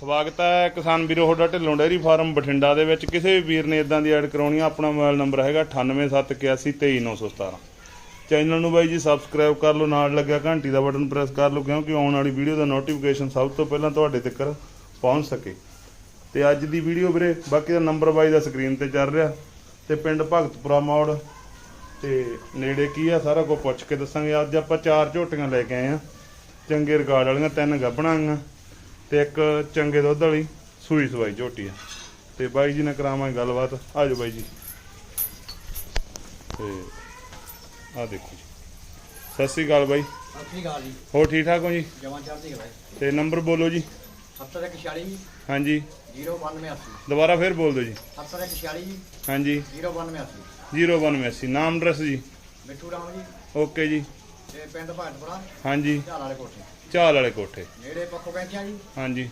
ਸਵਾਗਤ ਹੈ ਕਿਸਾਨ ਵੀਰੋ, ਤੁਹਾਡਾ ਢਿੱਲੋਂ ਡੇਅਰੀ ਫਾਰਮ ਬਠਿੰਡਾ ਦੇ ਵਿੱਚ। ਕਿਸੇ ਵੀ ਵੀਰ ਨੇ ਇਦਾਂ ਦੀ ਐਡ ਕਰਾਉਣੀ ਆ, ਆਪਣਾ ਮੋਬਾਈਲ ਨੰਬਰ ਹੈਗਾ 9871823917 ਚੈਨਲ ਨੂੰ ਬਾਈ ਜੀ ਸਬਸਕ੍ਰਾਈਬ ਕਰ ਲਓ, ਨਾਲ ਲੱਗਿਆ ਘੰਟੀ ਦਾ ਬਟਨ ਪ੍ਰੈਸ ਕਰ ਲਓ, ਕਿਉਂਕਿ ਆਉਣ ਵਾਲੀ ਵੀਡੀਓ ਦਾ ਨੋਟੀਫਿਕੇਸ਼ਨ ਸਭ ਤੋਂ ਪਹਿਲਾਂ ਤੁਹਾਡੇ ਤੱਕ ਪਹੁੰਚ ਸਕੇ। ਤੇ ਅੱਜ ਦੀ ਵੀਡੀਓ ਵੀਰੇ, ਬਾਕੀ ਦਾ ਨੰਬਰ ਬਾਈ ਦਾ ਸਕਰੀਨ ਤੇ ਚੱਲ ਰਿਹਾ। ਤੇ ਪਿੰਡ ਭਗਤਪੁਰਾ ਮੋੜ, ਤੇ ਨੇੜੇ ਕੀ ਆ, ਸਾਰਾ ਕੁਝ ਪੁੱਛ ਕੇ ਦੱਸਾਂਗੇ। ਅੱਜ ਆਪਾਂ ਚਾਰ ਝੋਟੀਆਂ ਲੈ ਕੇ ਆਏ ਆ। ਚੰਗੇ ਰਿਕਾਰਡ ਵਾਲੀਆਂ, ਤਿੰਨ ਗੱਭਣਾਂ ਆ ਤੇ ਇੱਕ ਚੰਗੇ ਦੁੱਧ ਵਾਲੀ ਸੂਈ ਸਵਾਈ ਝੋਟੀ ਆ। ਤੇ ਬਾਈ ਜੀ ਨਾਲ ਕਰਾਵਾਂਗੇ ਗੱਲਬਾਤ। ਆਜੋ ਬਾਈ ਜੀ। ਤੇ ਆ ਦੇਖੋ ਜੀ। ਸਤਿ ਸ੍ਰੀ ਅਕਾਲ ਬਾਈ। ਸਤਿ ਸ਼੍ਰੀ ਅਕਾਲ ਜੀ। ਹੋਰ ਠੀਕ ਠਾਕ ਹੋ ਜੀ? ਜਵਾਨ ਚੜ੍ਹਦੀ ਕਲਾ ਤੇ ਨੰਬਰ ਬੋਲੋ ਜੀ। 7146 ਹਾਂਜੀ। 0182 ਦੁਬਾਰਾ ਫੇਰ ਬੋਲ ਦਿਓ ਜੀ। 7146 ਹਾਂਜੀ। 0182 09180 ਨਾਮ ਐਡਰੈਸ ਜੀ। ਮਿੱਠੂ ਰਾਮ ਜੀ। ਓਕੇ ਜੀ। ਤੇ ਪਿੰਡ ਭਾਟਪੁਰਾ। ਹਾਂਜੀ। ਝਾਲ ਵਾਲੇ ਕੋਠੇ। ਚਾਲ ਵਾਲੇ ਕੋਠੇ। ਨੇੜੇ ਪੱਖੋ ਕੈਂਚੀਆਂ ਜੀ? ਹਾਂਜੀ।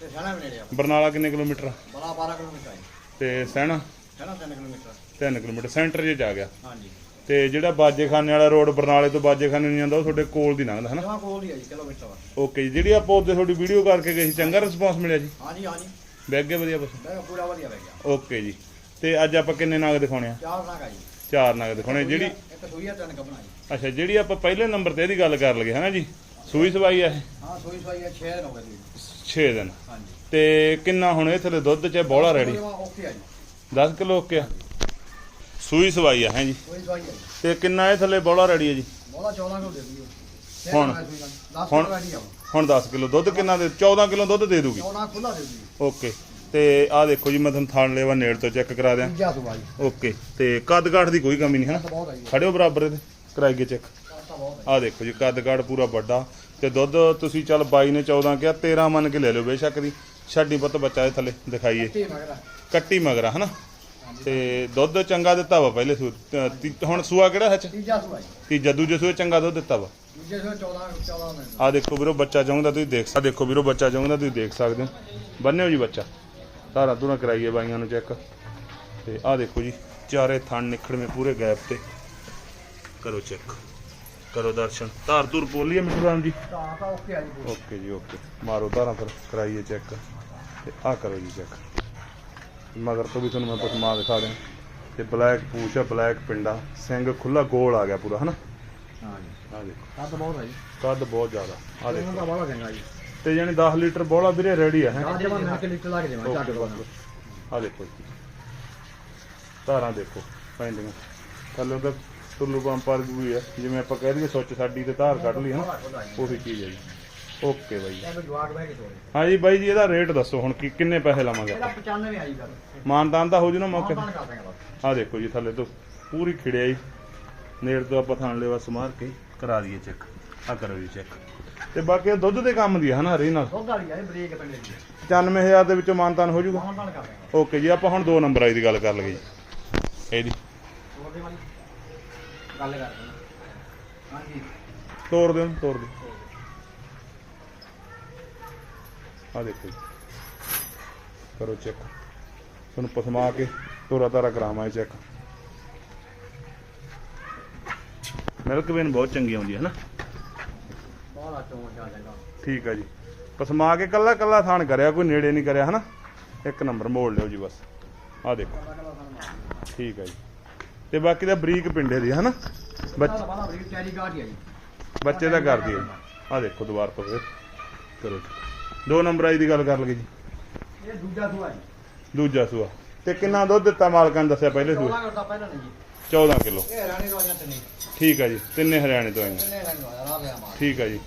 ਤੇ ਸਹਿਣਾ ਵੀ ਨੇੜੇ ਆ। ਬਰਨਾਲਾ ਕਿੰਨੇ ਕਿਲੋਮੀਟਰ ਆ? ਬੜਾ 12 ਕਿਲੋਮੀਟਰ ਹੈ ਤੇ ਸਹਿਣਾ ਸਹਿਣਾ 3 ਕਿਲੋਮੀਟਰ। 3 ਕਿਲੋਮੀਟਰ। ਸੈਂਟਰ 'ਚ ਜਾ ਗਿਆ। ਹਾਂਜੀ। ਤੇ ਜਿਹੜਾ ਬਾਜੇਖਾਨੇ ਵਾਲਾ ਰੋਡ ਬਰਨਾਲੇ ਤੋਂ ਬਾਜੇਖਾਨੇ ਨੂੰ ਜਾਂਦਾ ਉਹ ਤੁਹਾਡੇ ਕੋਲ ਦੀ ਲੰਘਦਾ ਹਨਾ? ਜਮਾ ਕੋਲ ਹੀ ਹੈ ਜੀ ਕਿਲੋਮੀਟਰ ਵਾ ਓਕੇ ਜੀ। ਜਿਹੜੀ ਆਪਾਂ ਉਹਦੇ ਤੁਹਾਡੀ ਵੀਡੀਓ ਕਰਕੇ ਗਏ ਸੀ ਚੰਗਾ ਰਿਸਪੌਂਸ ਮਿਲਿਆ ਜੀ? ਹਾਂਜੀ ਹਾਂਜੀ। ਬੈਗ ਗਿਆ ਵਧੀਆ ਬਸ। ਬੈਗ ਪੂਰਾ ਵਧੀਆ ਬਹਿ ਗਿਆ। ਓਕੇ ਜੀ। ਤੇ ਅੱਜ ਆਪਾਂ ਕਿੰਨੇ ਨਾਗ ਦਿਖਾਉਣੇ ਆ? ਚਾਰ ਨਾਗਾ ਜੀ। ਚਾਰ ਨਾਗ ਦਿਖਾਉਣੇ ਜਿਹੜੀ ਇੱਕ ਸੂਈਆ ਤਿੰਨ ਕੱਪਣਾ ਜੀ। ਅੱਛਾ ਜਿਹੜੀ ਆਪਾਂ ਪਹਿਲੇ ਨੰਬਰ ਤੇ ਇਹਦੀ ਗੱਲ ਕਰ ਲਗੇ ਹਨਾ ਜੀ? ਸੂਈ ਸਵਾਈ ਆ ਇਹ ਹਾਂ ਸੂਈ ਸੂਈ ਹੈ 6 ਦਿਨ ਹੋ ਗਏ ਜੀ। 6 ਦਿਨ। ਹਾਂਜੀ। ਤੇ ਕਿੰਨਾ ਹੁਣ ਇਹ ਥੱਲੇ ਦੁੱਧ ਚ ਬੋਲਾ ਰੈਡੀ? ਜਮਾਂ ਓਕੇ ਆ ਜੀ। 10 ਕਿਲੋ ਓਕੇ ਆ। ਸੂਈ ਸਵਾਈ ਆ ਹੈ ਜੀ? ਸੂਈ ਹੈ ਤੇ ਕਿੰਨਾ ਇਹ ਥੱਲੇ ਬੋਲਾ ਰੈਡੀ ਹੈ ਜੀ? ਬੋਲਾ 14 ਕਿਲੋ ਦੇ ਦਈਏ। ਹੁਣ? 10 ਹੁਣ? ਕਿਲੋ ਰੈਡੀ ਆ ਹੁਣ। 10 ਕਿਲੋ ਦੁੱਧ ਕਿੰਨਾ ਦੇ 14 ਕਿਲੋ ਦੁੱਧ ਦੇ ਦੂਗੀ? 14 ਖੁੱਲਾ ਦੇ ਦਈਏ। ਓਕੇ। ਤੇ ਆਹ ਦੇਖੋ ਜੀ ਮੈਂ ਤੁਹਾਨੂੰ ਥਾਣ ਲੈਵਾ ਨੇੜ ਤੋਂ ਚੈੱਕ ਕਰਾ ਦਿਆਂ। ਓਕੇ। ਤੇ ਕੱਦ ਕਾਠ ਦੀ ਕੋਈ ਕਮੀ ਨਹੀਂ ਹੈ ਆ ਖੜਿਓ ਬਰਾਬਰ ਇਹਦੇ। ਕਰਾਈਏ ਚੈੱਕ। ਆ ਦੇਖੋ ਜੀ ਕੱਦ ਕਾਠ ਪੂਰਾ ਵੱਡਾ। ਤੇ ਦੁੱਧ ਤੁਸੀਂ ਚੱਲ 22 ਨੇ 14 ਕਿਹਾ 13 ਮੰਨ ਕੇ ਲੈ ਲਿਓ ਬੇਸ਼ੱਕ ਦੀ। ਛੱਡੀ ਪੁੱਤ ਬੱਚਾ ਇਹ ਥੱਲੇ ਦਿਖਾਈਏ। ਕੱਟੀ ਮਗਰਾ। ਹਨਾ? ਤੇ ਦੁੱਧ ਚੰਗਾ ਦਿੱਤਾ ਵਾ ਪਹਿਲੇ ਸੂ ਹੁਣ ਸੂਆ ਕਿਹੜਾ ਹੱਚ ਤੀਜਾ ਜੀ। ਤੀਜਾ ਦੂਜੇ ਸੂਏ ਚੰਗਾ ਦੁੱਧ ਦਿੱਤਾ ਵਾ। ਦੂਜੇ ਸੋ 14 14 ਮਿੰਟ। ਆਹ ਦੇਖੋ ਵੀਰੋ ਬੱਚਾ ਚਾਹੁੰਦਾ ਤੁਸੀਂ ਦੇਖ ਸਕਦੇ ਦੇਖੋ ਵੀਰੋ ਬੱਚਾ ਚਾਹੁੰਦਾ ਤੁਸੀਂ ਦੇਖ ਸਕਦੇ ਹੋ। ਬੰਨਿਓ ਜੀ ਬੱਚਾ। ਧਾਰਾ ਧੂਰਾ ਕਰਾਈਏ ਬਾਈਆਂ ਨੂੰ ਚੈੱਕ। ਤੇ ਆਹ ਦੇਖੋ ਜੀ ਚਾਰੇ ਥਣ ਨਿਖੜਵੇਂ ਪੂਰੇ ਗੈਪ ਤੇ। ਕਰੋ ਚੈੱਕ। ਕਰੋ ਦਰਸ਼ਨ। ਧਾਰ ਧੂਰ ਬੋਲੀਏ ਮਿੱਠੂ ਰਾਮ ਜੀ ਤਾਂ ਤਾਂ ਓਕੇ ਆ ਜੀ। ਓਕੇ। ਜੀ ਓਕੇ ਮਾਰੋ ਧਾਰਾਂ ਫਿਰ ਕਰਾਈਏ ਚੈੱਕ। ਤੇ ਆਹ ਕਰੋ ਜੀ ਚੈੱਕ। ਮਗਰ ਤੋਂ ਵੀ ਤੁਹਾਨੂੰ ਮੈਂ ਪਸਮਾ ਦਿਖਾ ਦਿਆਂ। ਤੇ ਬਲੈਕ ਪੂਛ ਆ ਬਲੈਕ ਪਿੰਡਾ। ਸਿੰਘ ਖੁੱਲਾ ਗੋਲ ਆ ਗਿਆ ਪੂਰਾ ਹਨਾ? ਹਾਂ ਜੀ। ਆਹ ਦੇਖੋ। ਤਾਂ ਬਹੁਤ ਆ ਜੀ। ਕੱਦ ਬਹੁਤ ਜ਼ਿਆਦਾ। ਆਹ ਦੇਖੋ ਇਹਨਾਂ ਦਾ ਬੜਾ ਚੰਗਾ ਜੀ। ਤੇ ਜਾਨੀ 10 ਲੀਟਰ ਬੋਲਾ ਵੀਰੇ ਰੈਡੀ ਆ ਹੈ? ਆ ਜਮਾ ਮੈਂ ਕਿ ਲੀਟਰ ਲਾ ਕੇ ਦੇਵਾਂ ਚੱਕ ਦੋ ਆ ਦੇਖੋ ਜੀ। ਧਾਰਾਂ ਦੇਖੋ ਪੈਂਦੀਆਂ। ਥੱਲੇ ਤਾਂ ਟੁੱਲੂ ਪੰਪਰ ਵੀ ਹੈ ਜਿਵੇਂ ਆਪਾਂ ਕਹਿ ਦਈਏ ਸੁੱਚ ਸਾਡੀ ਤੇ ਧਾਰ ਕੱਢ ਲਈ ਹਨਾ ਉਹੀ ਚੀਜ਼ ਹੈ ਜੀ। Okay bye. ਹਾਂਜੀ ਬਾਈ ਜੀ ਇਹਦਾ ਰੇਟ ਦੱਸੋ ਹੁਣ ਕੀ ਕਿੰਨੇ ਪੈਸੇ ਲਾਵਾਂਗੇ ਇਹਦਾ ਆਪਾਂ? 95 ਆ ਜੀ ਗੱਲ। ਮਾਨਦਾਨ ਦਾ ਹੋ ਜੂ ਨਾ ਮੌਕੇ ਆ ਦੇਖੋ ਜੀ ਥੱਲੇ ਤੋਂ ਪੂਰੀ ਖਿੜਿਆ ਜੀ। ਨੇੜ ਤੋਂ ਆਪਾਂ ਥਾਣ ਲੈਵਾ ਸਮਾਰ ਕੇ ਕਰਾ ਦਈਏ ਚੈੱਕ ਆ ਕਰੋ ਜੀ ਚੈੱਕ ਤੇ ਬਾਕੀ ਦੁੱਧ ਦੇ ਕੰਮ ਦੀ ਹੈ ਹਨਾ ਹਰੀ ਨਾਲ? ਦੁੱਧ ਵਾਲੀ ਆ ਇਹ ਬ੍ਰੇਕ ਪਿੰਡੇ ਦੀ 95000 ਦੇ ਵਿੱਚੋਂ ਮਾਨਦਾਨ ਹੋ ਦਾਂਗੇ ਓਕੇ ਜੀ ਆਪਾਂ ਹੁਣ ਦੋ ਨੰਬਰ ਆਈ ਦੀ ਗੱਲ ਕਰ ਲਈਏ ਜੀ। ਇਹਦੀ ਗੱਲ ਹਾਂਜੀ। ਤੋੜ ਦਿਓ ਤੋੜ ਦਿਓ। ਆ ਦੇਖੋ ਜੀ। ਕਰੋ ਚੈੱਕ ਤੁਹਾਨੂੰ ਪਸਮਾ ਕੇ ਤੋਰਾ ਤਾਰਾ ਕਰਾਵਾਂ ਇਹ ਚੈੱਕ ਮਿਲਕ ਵੇਨ ਬਹੁਤ ਚੰਗੀ ਆਉਂਦੀ ਹੈ ਨਾ। ਬਹੁਤ ਆ ਚੋਂ ਜਾ ਜਾਗਾ ਠੀਕ ਆ ਜੀ। ਪਸਮਾ ਕੇ ਕੱਲਾ ਕੱਲਾ ਥਾਣ ਕਰਿਆ ਕੋਈ ਨੇੜੇ ਨਹੀਂ ਕਰਿਆ ਹਨਾ? ਇੱਕ ਨੰਬਰ ਮੋੜ ਲਿਓ ਜੀ ਬਸ। ਆ ਦੇਖੋ। ਠੀਕ ਆ ਜੀ। ਤੇ ਬਾਕੀ ਦਾ ਬਰੀਕ ਪਿੰਡੇ ਦੀ ਹਨਾ? ਬੱਚ ਬੱਚਾ ਬੜਾ ਬਰੀਕ ਚੈਰੀ ਗਾਠ ਹੀ ਆ ਜੀ। ਬੱਚੇ ਦਾ ਕਰਦੀ ਹੈ ਆ ਦੇਖੋ ਦੁਬਾਰਾ ਤੋਂ ਫਿਰ। ਕਰੋ। ਦੋ ਨੰਬਰ ਆਈ ਦੀ ਗੱਲ ਕਰ ਲਗੇ ਜੀ। ਇਹ ਦੂਜਾ ਸੂਆ ਜੀ। ਦੂਜਾ ਸੂਆ। ਤੇ ਕਿੰਨਾ ਦੁੱਧ ਦਿੱਤਾ ਮਾਲਕਾਂ ਨੇ ਦੱਸਿਆ ਪਹਿਲੇ ਸੂਏ? 14 ਕਰਦਾ ਪਹਿਲਾਂ ਨਹੀਂ ਜੀ। 14 ਕਿਲੋ। ਇਹ ਠੀਕ ਆ ਜੀ। ਤਿੰਨੇ ਹਰਿਆਣੇ ਤੋਂ ਆਈਆਂ। ਲਿਆ ਠੀਕ ਆ ਜੀ।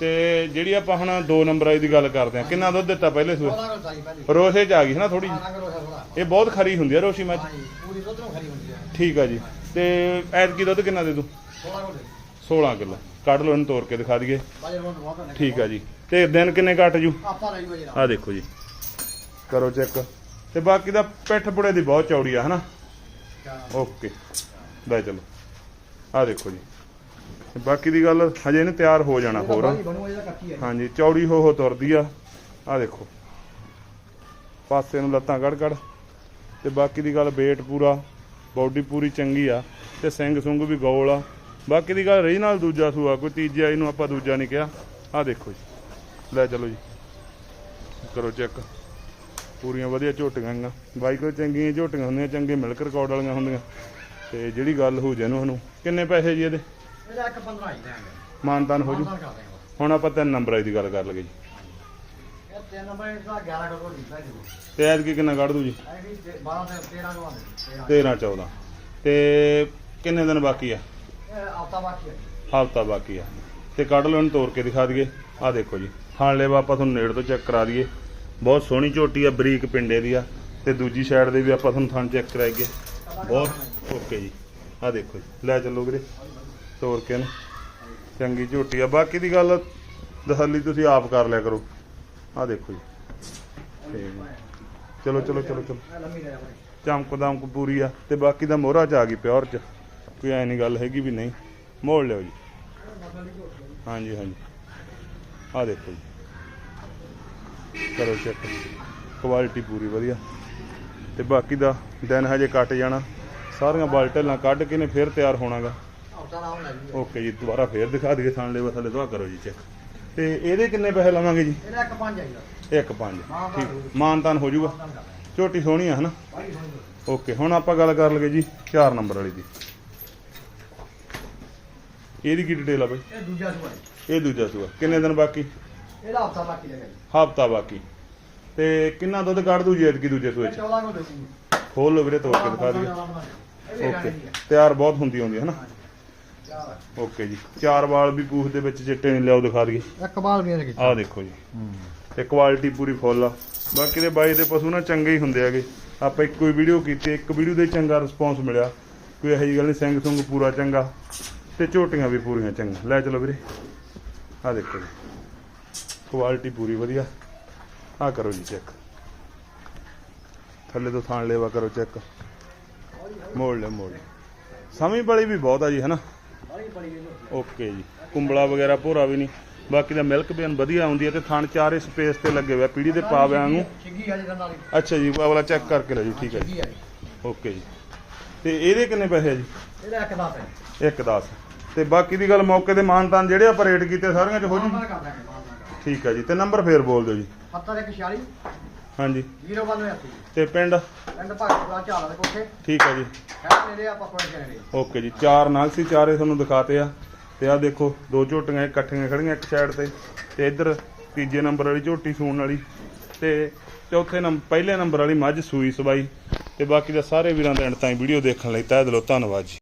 ਤੇ ਜਿਹੜੀ ਆਪਾਂ ਹੁਣ ਦੋ ਨੰਬਰ ਆਈ ਦੀ ਗੱਲ ਕਰਦੇ ਆ ਕਿੰਨਾ ਦੁੱਧ ਦਿੱਤਾ ਪਹਿਲੇ ਸੂਏ? 14 ਕਰਦਾ ਜੀ ਪਹਿਲੇ। ਰੋਸੇ ਚ ਆ ਗਈ ਸੀ ਨਾ ਥੋੜੀ ਹਾਂ ਇਹ ਬਹੁਤ ਖਰੀ ਹੁੰਦੀ ਆ ਰੋਸ਼ੀ ਮੱਝ। ਹਾਂ ਪੂਰੀ ਦੁੱਧ ਨੂੰ ਖਰੀ ਹੁੰਦੀ ਹੈ ਠੀਕ ਆ ਜੀ। ਤੇ ਐਤਕੀ ਦੁੱਧ ਕਿੰਨਾ ਦੇ ਦੂ? 16 ਕੋਲ। 16 ਕਿਲੋ ਕੱਢ ਲਓ, ਇਹਨੂੰ ਤੋੜ ਕੇ ਦਿਖਾ ਦਈਏ। ਠੀਕ ਆ ਜੀ। ਤੇ ਦਿਨ ਕਿੰਨੇ ਕੱਟ ਜੂ? ਆਪਾਂ ਆ ਦੇਖੋ ਜੀ। ਕਰੋ ਚੈੱਕ। ਤੇ ਬਾਕੀ ਦਾ ਪਿੱਠ ਬੁੜੇ ਦੀ ਬਹੁਤ ਚੌੜੀ ਆ, ਹਨਾ? ਓਕੇ। ਲੈ ਚਲੋ। ਆ ਦੇਖੋ ਜੀ। ਬਾਕੀ ਦੀ ਗੱਲ, ਹਜੇ ਇਹਨੇ ਤਿਆਰ ਹੋ ਜਾਣਾ ਹੋਰ। ਹਾਂਜੀ, ਚੌੜੀ ਹੋ ਹੋ ਤੁਰਦੀ ਆ। ਆ ਦੇਖੋ। ਪਾਸੇ ਨੂੰ ਲੱਤਾਂ ਕੱਢ ਕੱਢ ਤੇ ਬਾਕੀ ਦੀ ਗੱਲ, weight ਪੂਰਾ। ਬਾਡੀ ਪੂਰੀ ਚੰਗੀ ਆ ਤੇ ਸਿੰਘ ਸੁੰਗ ਵੀ ਗੋਲ ਆ। ਬਾਕੀ ਦੀ ਗੱਲ ਰਹੀ ਨਾਲ ਦੂਜਾ ਸੂਆ ਕੋਈ ਤੀਜਾ ਇਹਨੂੰ ਆਪਾਂ ਦੂਜਾ ਨਹੀਂ ਕਿਹਾ। ਆ ਦੇਖੋ ਜੀ। ਲੈ ਚਲੋ ਜੀ। ਕਰੋ ਚੈੱਕ। ਪੂਰੀਆਂ ਵਧੀਆ ਝੋਟੀਆਂ ਗੀਆਂ ਬਾਈ ਕੋਲ ਚੰਗੀਆਂ ਝੋਟੀਆਂ ਹੁੰਦੀਆਂ ਚੰਗੇ ਮਿਲਕ ਰਿਕਾਰਡ ਵਾਲੀਆਂ ਹੁੰਦੀਆਂ। ਤੇ ਜਿਹੜੀ ਗੱਲ ਹੋ ਜਾਨੂੰ ਉਹਨੂੰ ਕਿੰਨੇ ਪੈਸੇ ਜੀ ਇਹਦੇ? ਇਹਦਾ ਇੱਕ 15 ਹੀ ਲੈਣਗੇ। ਮਾਨਤਾਨ ਹੋ ਜੂ। ਹੁਣ ਆਪਾਂ ਤਿੰਨ ਨੰਬਰਾਂ ਦੀ ਗੱਲ ਕਰ ਲਈਏ ਜੀ। ਇਹ ਤਿੰਨ ਨੰਬਰ ਦਾ 11 ਡੋਲਰ ਦਿੱਤਾ ਜੀ। ਤੇ ਐਤਕੀ ਕਿੰਨਾ ਕੱਢ ਦੂ ਜੀ? ਇਹ ਵੀ 12 ਤੇ 13 ਨੂੰ ਆਉਂਦੇ 13 14 ਤੇ ਕਿੰਨੇ ਦਿਨ ਬਾਕੀ ਆ? ਇਹ ਆਤਾ ਬਾਕੀ ਹੈ ਹਫਤਾ ਬਾਕੀ ਆ। ਤੇ ਕੱਢ ਲਓ ਇਹਨੂੰ ਤੋੜ ਕੇ ਦਿਖਾ ਦਈਏ। ਆ ਦੇਖੋ ਜੀ ਥਾਣ ਲੈਵਾ ਆਪਾਂ ਤੁਹਾਨੂੰ ਨੇੜ ਤੋਂ ਚੈੱਕ ਕਰਾ ਦਈਏ। ਬਹੁਤ ਸੋਹਣੀ ਝੋਟੀ ਆ ਬਰੀਕ ਪਿੰਡੇ ਦੀ ਆ। ਤੇ ਦੂਜੀ ਸਾਈਡ ਦੇ ਵੀ ਆਪਾਂ ਤੁਹਾਨੂੰ ਥਣ ਚੈੱਕ ਕਰਾਈਏ ਬਹੁਤ ਓਕੇ ਜੀ। ਆ ਦੇਖੋ ਜੀ ਲੈ ਚੱਲੋ ਵੀਰੇ। ਤੋੜ ਕੇ ਇਹਨੂੰ। ਚੰਗੀ ਝੋਟੀ ਆ। ਬਾਕੀ ਦੀ ਗੱਲ ਦਸੱਲੀ ਤੁਸੀਂ ਆਪ ਕਰ ਲਿਆ ਕਰੋ। ਆ ਦੇਖੋ ਜੀ। ਤੇ ਚਲੋ ਚਲੋ ਚਲੋ ਚਲੋ। ਚਮਕ ਦਮਕ ਪੂਰੀ ਆ। ਤੇ ਬਾਕੀ ਦਾ ਮੋਹਰਾ ਚ ਆ ਗਈ ਪਿਓਰ ਚ। ਕੋਈ ਐ ਨਹੀਂ ਗੱਲ ਹੈਗੀ ਵੀ ਨਹੀਂ। ਮੋੜ ਲਿਓ ਜੀ। ਹਾਂਜੀ ਹਾਂਜੀ। ਆ ਦੇਖੋ ਜੀ। ਕਰੋ ਚੈੱਕ ਕੁਆਲਿਟੀ ਪੂਰੀ ਵਧੀਆ। ਤੇ ਬਾਕੀ ਦਾ ਦਿਨ ਹਜੇ ਕੱਟ ਜਾਣਾ। ਸਾਰੀਆਂ ਬਾਲਟਲਾਂ ਕੱਢ ਕੇ ਨੇ ਫਿਰ ਤਿਆਰ ਹੋਣਾਗਾ। ਓਕੇ ਜੀ ਦੁਬਾਰਾ ਫੇਰ ਦਿਖਾ ਦਈਏ। ਥਾਣ ਲੈ ਥੱਲੇ ਦੁਆ ਕਰੋ ਜੀ ਚੈੱਕ ਤੇ ਇਹਦੇ ਕਿੰਨੇ ਪੈਸੇ ਲਵਾਂਗੇ ਜੀ? ਇਹਦਾ ਇੱਕ 5 ਆਈਦਾ ਇੱਕ ਪੰਜ। ਮਾਨਤਾਨ ਠੀਕ। ਹੋ ਮਾਨਤਾਨ ਹੋ ਜਾਊਗਾ ਝੋਟੀ ਸੋਹਣੀ ਆ ਹਨਾ। ਓਕੇ ਹੁਣ ਆਪਾਂ ਗੱਲ ਕਰ ਲਈਏ ਜੀ 4 ਨੰਬਰ ਵਾਲੀ ਦੀ। ਇਹਦੀ ਕੀ ਡਿਟੇਲ ਆ ਬਈ? ਇਹ ਦੂਜਾ ਸੂਆ ਹੈ ਇਹ ਦੂਜਾ ਸੂਆ। ਕਿੰਨੇ ਦਿਨ ਬਾਕੀ? ਇਹਦਾ ਹਫਤਾ ਬਾਕੀ ਜੀ। ਹਫਤਾ ਬਾਕੀ। ਤੇ ਕਿੰਨਾ ਦੁੱਧ ਕੱਢ ਦੂ ਜੀ ਐਤਕੀ ਦੂਜੇ ਸੂਏ ਚ? 14 ਨੂੰ ਦੇਸੀ ਖੋਲ ਲਓ ਵੀਰੇ ਤੋੜ ਕੇ ਦਿਖਾ ਦਈਏ। ਓਕੇ। ਤਿਆਰ ਬਹੁਤ ਹੁੰਦੀ ਹੁੰਦੀ ਹੈ ਨਾ ਓਕੇ ਜੀ। ਚਾਰ ਵਾਲ ਵੀ ਪੂਛ ਦੇ ਵਿੱਚ ਚਿੱਟੇ ਨਹੀਂ ਲਿਆਓ ਦਿਖਾ ਦਈਏ। ਇੱਕ ਬਾਲ ਵੀ ਇਹਦੇ ਆਹ ਦੇਖੋ ਜੀ। ਤੇ ਕੁਆਲਿਟੀ ਪੂਰੀ ਫੁੱਲ ਆ। ਬਾਕੀ ਦੇ ਬਾਈ ਦੇ ਪਸ਼ੂ ਨਾ ਚੰਗੇ ਹੀ ਹੁੰਦੇ ਹੈਗੇ। ਆਪਾਂ ਇੱਕੋ ਹੀ ਵੀਡੀਓ ਕੀਤੀ ਇੱਕ ਵੀਡੀਓ ਦੇ ਚੰਗਾ ਰਿਸਪੌਂਸ ਮਿਲਿਆ। ਕੋਈ ਇਹੋ ਜਿਹੀ ਗੱਲ ਨਹੀਂ ਸਿੰਘ ਸੁੰਗ ਪੂਰਾ ਚੰਗਾ। ਤੇ ਝੋਟੀਆਂ ਵੀ ਪੂਰੀਆਂ ਚੰਗੀਆਂ। ਲੈ ਚਲੋ ਵੀਰੇ। ਆਹ ਦੇਖੋ ਜੀ। ਕੁਆਲਿਟੀ ਪੂਰੀ ਵਧੀਆ। ਆਹ ਕਰੋ ਜੀ ਚੈੱਕ ਥੱਲੇ ਤੋਂ ਥਾਣ ਲੈਵਾ ਕਰੋ ਚੈੱਕ ਮੋੜ ਲੈ ਮੋੜ ਸਮੀ ਬੜੀ ਵੀ ਬਹੁਤ ਆ ਜੀ ਹਨਾ। ਓਕੇ ਜੀ। ਕੁੰਬਲਾ ਵਗੈਰਾ ਭੋਰਾ ਵੀ ਨਹੀਂ। ਬਾਕੀ ਦਾ ਮਿਲਕ ਬੇਨ ਵਧੀਆ ਆਉਂਦੀ ਹੈ ਤੇ ਥਣ ਚਾਰੇ ਸਪੇਸ ਤੇ ਲੱਗੇ ਹੋਇਆ ਪੀੜੀ ਦੇ ਪਾਵਿਆਂ ਨੂੰ ਛਿੱਗੀ ਆ ਜੀ ਦੰਦਾਂ ਵਾਲੀ ਅੱਛਾ ਜੀ ਉਹ ਵਾਲਾ ਚੈੱਕ ਕਰਕੇ ਲੈ ਜੀ ਠੀਕ ਹੈ ਜੀ। ਓਕੇ ਜੀ। ਤੇ ਇਹਦੇ ਕਿੰਨੇ ਪੈਸੇ ਆ ਜੀ? ਇਹਦਾ ਇੱਕ ਦਾ ਹੈ ਇੱਕ 10 ਤੇ ਬਾਕੀ ਦੀ ਗੱਲ ਮੌਕੇ ਤੇ ਮਾਨਤਾਨ ਜਿਹੜੇ ਆਪਾਂ ਰੇਟ ਕੀਤੇ ਸਾਰੀਆਂ ਚ ਹੋ ਜੂ? ਠੀਕ ਹੈ ਜੀ। ਤੇ ਨੰਬਰ ਫੇਰ ਬੋਲ ਦਿਓ ਜੀ। 7146 ਹਾਂਜੀ। 092 ਤੇ ਪਿੰਡ? ਪਿੰਡ ਭਗਤਪੁਰਾ ਝਾਲਾ ਦੇ ਕੋਠੇ। ਠੀਕ ਹੈ ਜੀ। ਹੈ ਨੇੜੇ ਆਪਾਂ ਕੋਲ ਚਲੇ ਓਕੇ ਜੀ। ਚਾਰ ਨਾਗਸੀ ਚਾਰੇ ਤੁਹਾਨੂੰ ਦਿਖਾਤੇ ਆ। ਤੇ ਆ ਦੇਖੋ ਦੋ ਝੋਟੀਆਂ ਇਕੱਠੀਆਂ ਖੜੀਆਂ ਇੱਕ ਸਾਈਡ ਤੇ। ਤੇ ਇੱਧਰ ਤੀਜੇ ਨੰਬਰ ਵਾਲੀ ਝੋਟੀ ਸੂਣ ਵਾਲੀ। ਤੇ ਚੌਥੇ ਨੰਬਰ ਪਹਿਲੇ ਨੰਬਰ ਵਾਲੀ ਮੱਝ ਸੂਈ ਸਵਾਈ। ਤੇ ਬਾਕੀ ਦਾ ਸਾਰੇ ਵੀਰਾਂ ਦਾ ਐਂਡ ਤਾਈਂ ਵੀਡੀਓ ਦੇਖਣ ਲਈ ਤਹਿ ਦਿਲੋਂ ਧੰਨਵਾਦ ਜੀ।